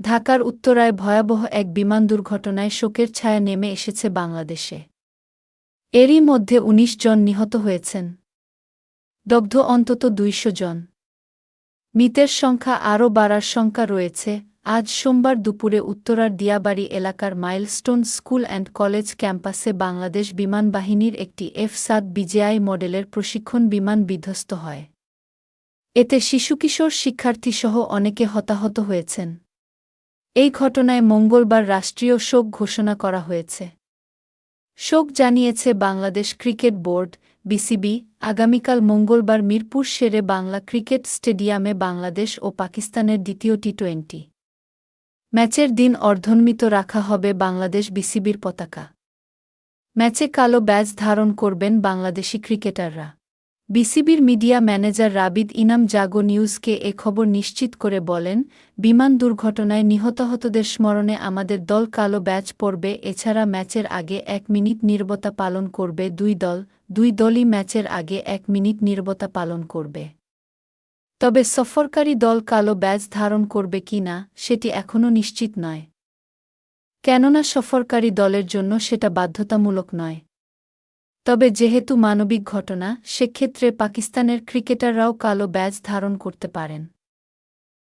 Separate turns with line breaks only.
ঢাকার উত্তরায় ভয়াবহ এক বিমান দুর্ঘটনায় শোকের ছায়া নেমে এসেছে বাংলাদেশে। এরই মধ্যে ১৯ জন নিহত হয়েছেন। দগ্ধ অন্তত দুইশো জন। মৃতের সংখ্যা আরও বাড়ার শঙ্কা রয়েছে। আজ সোমবার দুপুরে উত্তরার দিয়াবাড়ি এলাকার মাইলস্টোন স্কুল অ্যান্ড কলেজ ক্যাম্পাসে বাংলাদেশ বিমান বাহিনীর একটি এফ সাত বিজেআই মডেলের প্রশিক্ষণ বিমান বিধ্বস্ত হয়। এতে শিশুকিশোর শিক্ষার্থীসহ অনেকে হতাহত হয়েছেন। এই ঘটনায় মঙ্গলবার রাষ্ট্রীয় শোক ঘোষণা করা হয়েছে। শোক জানিয়েছে বাংলাদেশ ক্রিকেট বোর্ড, বিসিবি, আগামীকাল মঙ্গলবার মিরপুর শেরে বাংলা ক্রিকেট স্টেডিয়ামে বাংলাদেশ ও পাকিস্তানের দ্বিতীয় টি টোয়েন্টি ম্যাচের দিন অর্ধন্মিত রাখা হবে বাংলাদেশ বিসিবির পতাকা। ম্যাচে কালো ব্যাজ ধারণ করবেন বাংলাদেশি ক্রিকেটাররা। বিসিবির মিডিয়া ম্যানেজার রাবিদ ইনাম জাগো নিউজকে এ খবর নিশ্চিত করে বলেন, বিমান দুর্ঘটনায় নিহতাহতদের স্মরণে আমাদের দল কালো ব্যাচ পড়বে এছাড়া ম্যাচের আগে এক মিনিট নির্বতা পালন করবে দুই দল, দুই দলই ম্যাচের আগে এক মিনিট নির্বতা পালন করবে। তবে সফরকারী দল কালো ব্যাজ ধারণ করবে কি না, সেটি এখনও নিশ্চিত নয়। কেননা সফরকারী দলের জন্য সেটা বাধ্যতামূলক নয়। তবে যেহেতু মানবিক ঘটনা সেক্ষেত্রে পাকিস্তানের ক্রিকেটাররাও কালো ব্যাজ ধারণ করতে পারেন।